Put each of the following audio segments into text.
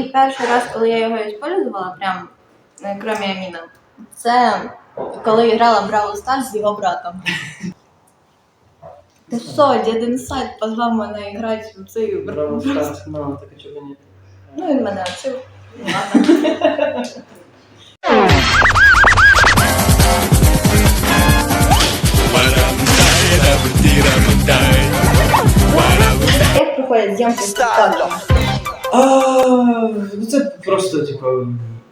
І перший раз, коли я його використовувала, прям е, кроме Аміна, це коли я грала Бравл Старс з його братом. Ти що, дід Інсайд позвав мене грати в ігру. Браво, Старс, ну, так а чого ні? Ну, він мене вчив. Як проходять зйомки з просто, типу,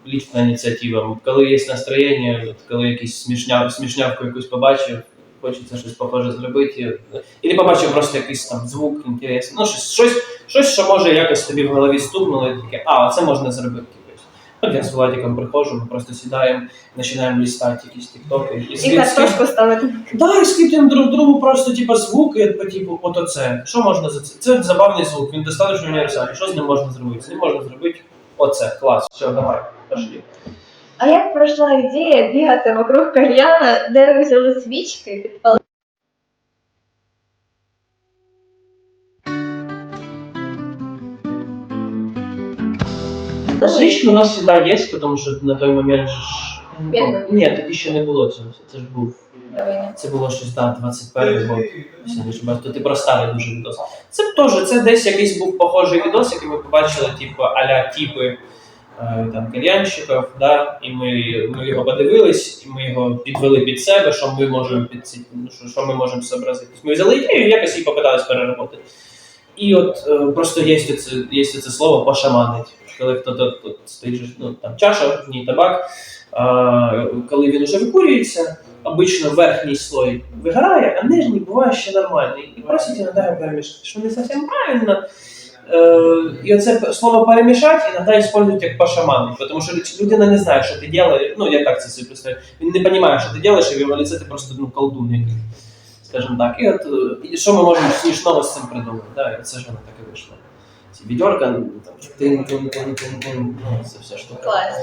лічна ініціатива. Коли є настроєння, коли якийсь смішняв, смішнявку якусь побачив, хочеться щось похоже зробити. І побачив просто якийсь там звук інтересний. Ну, щось, щось, щось, що може якось тобі в голові стукнуло, і таке, а, це можна зробити. якось. От я з Владиком приходжу, ми просто сідаємо, починаємо лістати якісь тіктоки. І, І картошку ставити. Да, і скидуємо друг другу просто типу, звуки, по типу, от оце. Що можна за це? Це забавний звук, він достатньо універсальний. Що з ним можна зробити? З ним можна зробити оце. Клас. Все, давай, пошли. А як пройшла ідея бігати вокруг кальяна, де ви взяли свічки і підпалили? Свічки у нас завжди є, тому що на той момент ж. Бідно. Ні, тоді ще не було цього. Це ж був. Давай. Це було щось, так, 21 год. Якщо не То ти проставив дуже відос. Це теж, це десь якийсь був похожий відос, який ми побачили, типу, аля типи е, там кальянщиків, да, і ми, ми його подивились, і ми його підвели під себе, що ми можемо під ці, ну, що, що ми можемо зобразити. Ми взяли ідею і якось її попитались переробити. І от е, просто є це, є це слово пошаманить. Коли хто тут, стоїть, ну, там чаша, в ній табак, а, коли він вже викурюється, обично верхній слой вигорає, а нижній буває ще нормальний. І просить іноді його перемішати, що не зовсім правильно. Е, і оце слово перемішати іноді використовують як пошамани, тому що людина не знає, що ти робиш, ну я так це собі представляю. Він не розуміє, що ти робиш, і в його лице ти просто ну, колдун скажімо так. І от е, і що ми можемо смішного з цим придумати? Да? І це ж так і вийшло. Ці там, тин тин тин тин тин ну, це все штука. Клас.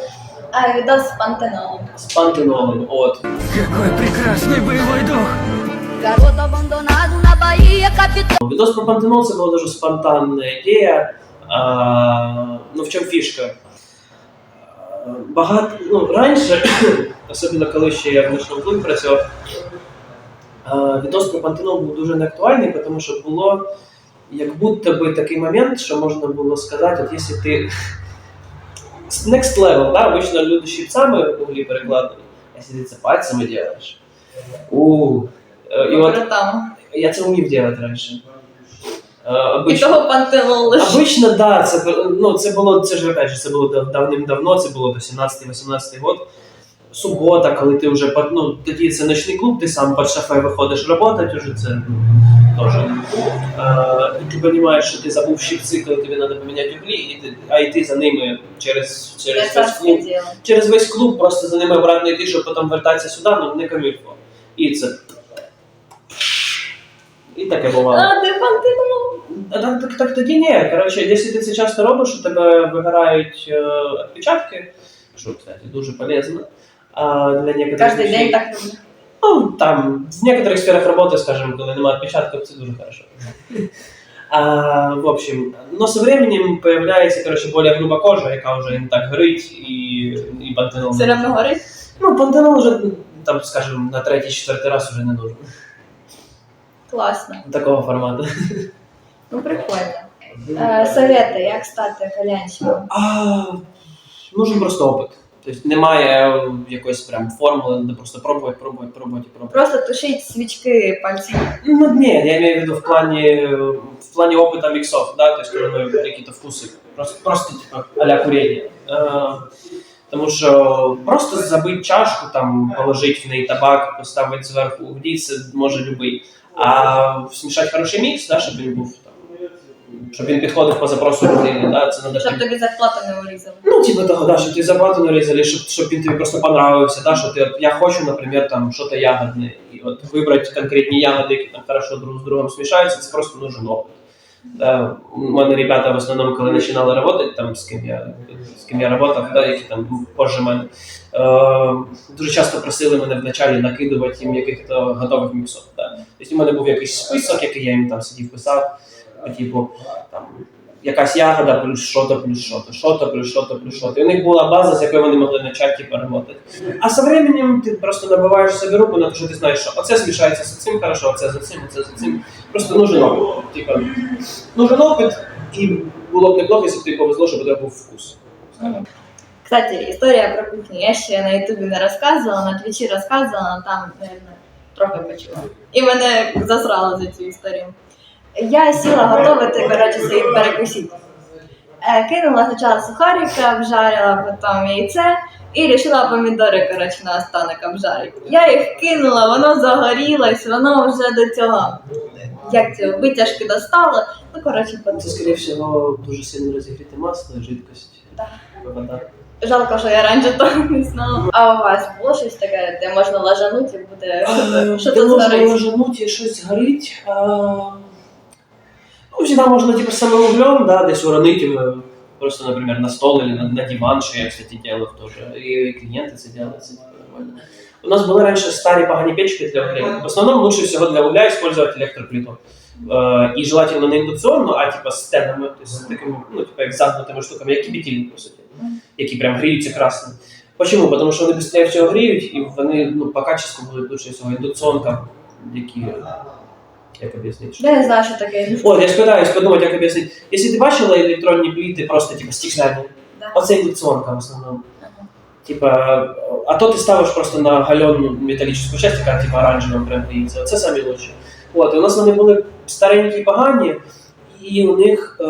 А відос з пантенолом. З пантенолом, от. Какой прекрасный боевой дух! Bahia, capital. Відос про пантенол це була дуже спонтанна ідея. А, ну, в чому фішка? Багато, ну, раніше, особливо коли ще я в клубі працював, а, відос про пантенол був дуже неактуальний, тому що було як будто би такий момент, що можна було сказати, от якщо ти next level, да, обично люди щипцями углі перекладають, а ти це пальцями робиш. У, е, і от там. я це вмів робити раніше. Е, І Обично, того пантенол лише. обично, да, це, ну, це було, це ж опять же, це було давним-давно, це було до 17-18 год. Субота, коли ти вже ну, тоді це ночний клуб, ти сам під шафе виходиш працювати, вже це ну, теж. Е, і ти розумієш, що ти забув щипці, коли тобі треба поміняти углі, і ти, а йти за ними через, через весь клуб діло. через весь клуб просто за ними обратно йти, щоб потім вертатися сюди, ну не камільфо. І це. І таке бувало. А, де пантенол? А так, так, так тоді ні. Коротше, якщо ти це часто робиш, у тебе вигорають е, відпечатки, що, кстати, дуже полезно. А для некоторых Кожен день так роблю. Ну, там, в некоторых сферах работы, скажем, коли немає отпечатков, це дуже хорошо. А, в общем, но со временем появляется, короче, более груба кожа, яка вже не так горить, і, і пантенол. Все одно горить. Ну, пантенол вже, там, скажем, на третій, четвертий раз вже не нужен. Класно. Такого формату. Ну, прикольно. Е, Совети, як стати кальянщиком? А, нужен просто опит. Тобто немає якоїсь прям формули, де просто пробувати, пробувати, пробувати, і пробувати. Просто тушіть свічки пальцем. Ну, ні, я имею в виду в плані, в плані опыта миксов, да, то есть, коли ми какие-то вкуси, просто, просто типа, а-ля курение. Е, тому що просто забити чашку, там, положити в неї табак, поставити зверху углі, це може любий. А смішати хороший мікс, да, щоб він був там, щоб він підходив по запросу людини, да, це надо Щоб тобі зарплату не урізали. Ну, типу того, да, щоб ти зарплату нарізали, щоб, щоб він тобі просто понравився, да, що ти, от, я хочу, наприклад, там, щось ягодне, і от вибрати конкретні ягоди, які там хорошо друг з другом смішаються, це просто нужен опит. Да, у мене ребята в основному, коли починали працювати, там, з ким я, з ким я працював, да, які там позже мене, е, дуже часто просили мене вначалі накидувати їм яких-то готових міксов. Да. Тобто у мене був якийсь список, який я їм там сидів писав, по типу, там, якась ягода плюс що-то, плюс що-то, що-то, плюс що-то, плюс що-то. І у них була база, з якою вони могли почати типу. А со временем ти просто набиваєш собі руку на те, що ти знаєш, що оце змішається з цим хорошо, оце з цим, оце з цим. Просто нужен. Типа, нужен опит, і було б неплохо, якщо тобі повезло, щоб у тебе був вкус. Кстати, історія про кухню. Я ще на Ютубі не розказувала, на Твічі розказувала, там, наверное, трохи почула. І мене засрало за цю історію. Я сіла готувати, коротше, собі перекусити. Е, кинула спочатку сухарика, обжарила, потім яйце і вирішила помідори, коротше, на останок обжарити. Я їх кинула, воно загорілось, воно вже до цього, як цього, витяжки достало. Ну, коротше, Це, скоріше всього, дуже сильно розігріте масло жидкость. Да. Вода. Жалко, що я раніше того не знала. А у вас було щось таке, де можна лажанути і буде що, що Де тут можна згорить? ложануть і щось горить. А... Ну, всегда можна типу, самим углем, да, десь уронить просто, например, на стол или на, на диван, що я, кстати, делаю тоже. И клиенты це делают, це типу, нормально. У нас були раніше старі погані печки для угля. В основному лучше всего для угля использовать електроплиту. Е, і желательно не індукціонну, а типа з стенами, тобто з такими, ну, типа, як замкнутими штуками, як кипятильник, по суті, які прям гріються красно. Почему? Потому що вони швидше всього гріють, і вони ну, по качеству будуть лучше всього індукціонка, які. Як об'яснити? Я не знаю, що таке. От, я спитаюсь подумати, як об'яснити. Якщо ти бачила електронні пліти, просто типу стеклянні, Да. оце індукціонка в основному. Типа, а то ти ставиш просто на галену металічну часть, яка типа оранжева прям гріється. Це самі лучші. От, і у нас вони були старенькі і погані, і у них, е,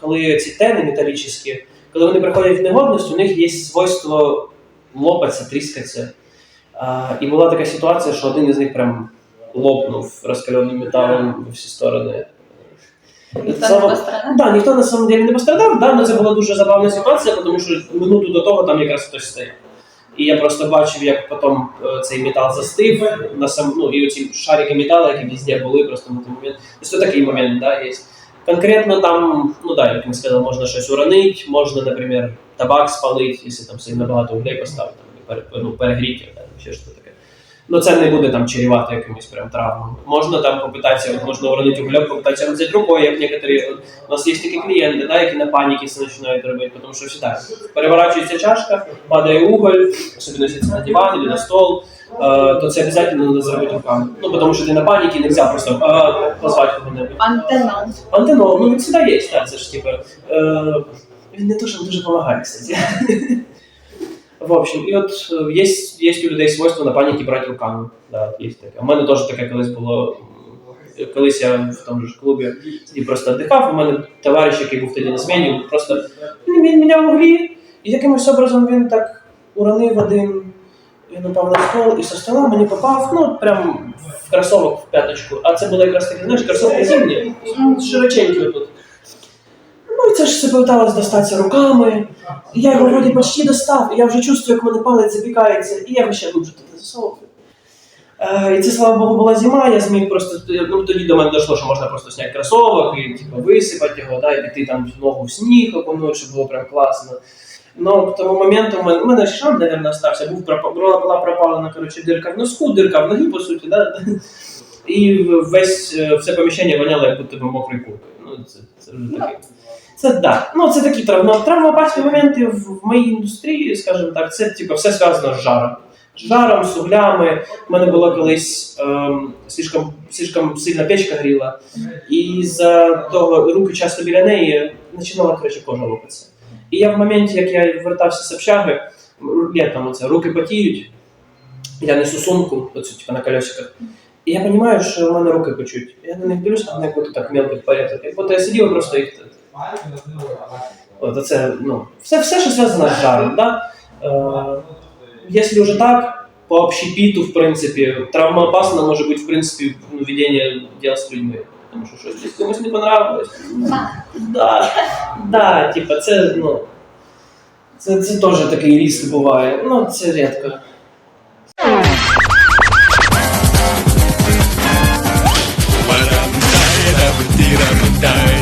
коли ці тени металічні, коли вони приходять в негодність, у них є свойство лопатися, тріскатися. А, і була така ситуація, що один із них прям лопнув розкаленим металом во всі сторони. Ніхто не пострадав? Да, ніхто на самом деле не пострадав, да, але це була дуже забавна ситуація, тому що минуту до того там якраз хтось стояв. І я просто бачив, як потім е, цей метал застив на сам, ну, і оці шарики металу, які везде були, просто на той момент. Тобто такий момент, да, є. Конкретно там, ну да, як ми сказали, можна щось уронити, можна, наприклад, табак спалити, якщо там сильно багато углей поставити, там, пере, ну, перегріти, да, ще що таке. Ну це не буде там чарівати якимось прям травмами. Можна там попитатися, можна уронити углем, попитатися взяти рукою, як некоторі. У нас є такі клієнти, да, які на паніки це починають робити, тому що всегда переворачується чашка, падає уголь, особливо якщо це на диван або на стол, е, то це обов'язково треба зробити руками. Ну, тому що ти на паніки не можна просто позвати кого-небудь. Антенна. Антенол, ну він завжди є, так, це ж типу. Е, він не що дуже допомагає, кстати. В общем, і от е, є, є у людей свойство на паніки брати руками. Да, є таке. У мене теж таке колись було. Колись я в тому ж клубі і просто віддихав, у мене товариш, який був тоді на зміні, просто він, він міняв углі, і якимось образом він так уронив один, він упав на стол, і со стола мені попав, ну, прям в кросовок в п'яточку. А це були якраз такі, знаєш, кросовки зимні, широченькі тут. Це ж все пыталось достатися руками. І я його вроді почти достав, і я вже чувствую, як мене палець запікається, і я ще глубже туди засовую. Е, і це, слава Богу, була зима, я зміг просто, ну тоді до мене дійшло, що можна просто зняти кросовок і типу, висипати його, да, і піти там ногу в сніг окунути, щоб було прям класно. Ну, к тому моменту в мене, у мене шрам, мабуть, остався, був була, була пропалена коротше, дирка в носку, дирка в ногі, по суті, да? і весь, е, все поміщення воняло, як будто мокрий куркою. Ну, це, це вже таке. Це да. Ну, це такі травма, травмоопасні моменти в, в моїй індустрії, скажімо так, це типу, все зв'язано з жаром. З жаром, з углями. У мене було колись ем, слишком, слишком сильна печка гріла, і за того руки часто біля неї починала коротше, кожа лопатися. І я в моменті, як я вертався з общаги, літом оце, руки потіють, я несу сумку, оцю, типу, на колесиках. І я розумію, що в мене руки печуть. Я на них дивлюся, а вони як будто так мелко порядок. Як будто я сидів і просто їх. От це, ну, все, все, що зв'язано з жаром. Да? Е, якщо вже так, по общепіту, в принципі, травмоопасно може бути, в принципі, ну, ведення діла з людьми. Тому що щось десь комусь не понравилось. Да, да, типа, це, ну, це, це теж такий риск буває. Ну, це рідко. window.